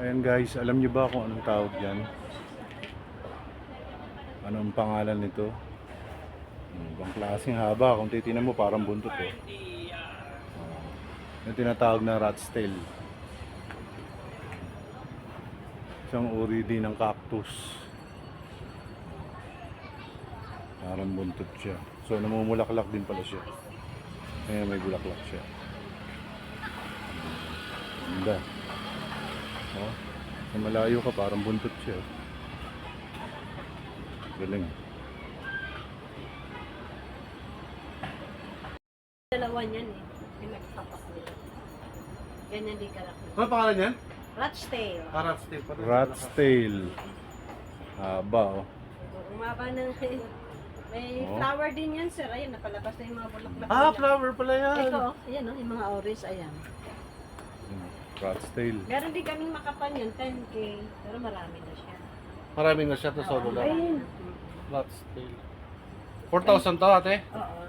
Ayan guys, alam niyo ba kung anong tawag dyan? Anong pangalan nito? Hmm, Ibang klaseng haba. Kung titignan mo, parang buntot eh. Oh. Yung tinatawag na rat's tail. Isang uri din ng cactus. Parang buntot siya. So namumulaklak din pala siya. Kaya may bulaklak siya. Ganda. Oh, sa malayo ka parang buntot siya. Galing. Dalawa niyan eh. Pinagtapak nila. Ganyan di kalaki. Ano pangalan yan? Rat's tail. Ah, rat's tail. Parang Rat's tail. Haba oh. Umaba na. May Oh. flower din yan, sir. Ayun, napalabas na yung mga bulaklak. Ah, nila. flower pala yan. Ito, oh. ayan oh, yung mga orange, ayan. Rat's tail. Meron din kaming makapan yun, 10K. Pero marami na siya. Maraming na siya to solo lang. Ayun. Rat's tail. 4,000 to ate. Oo.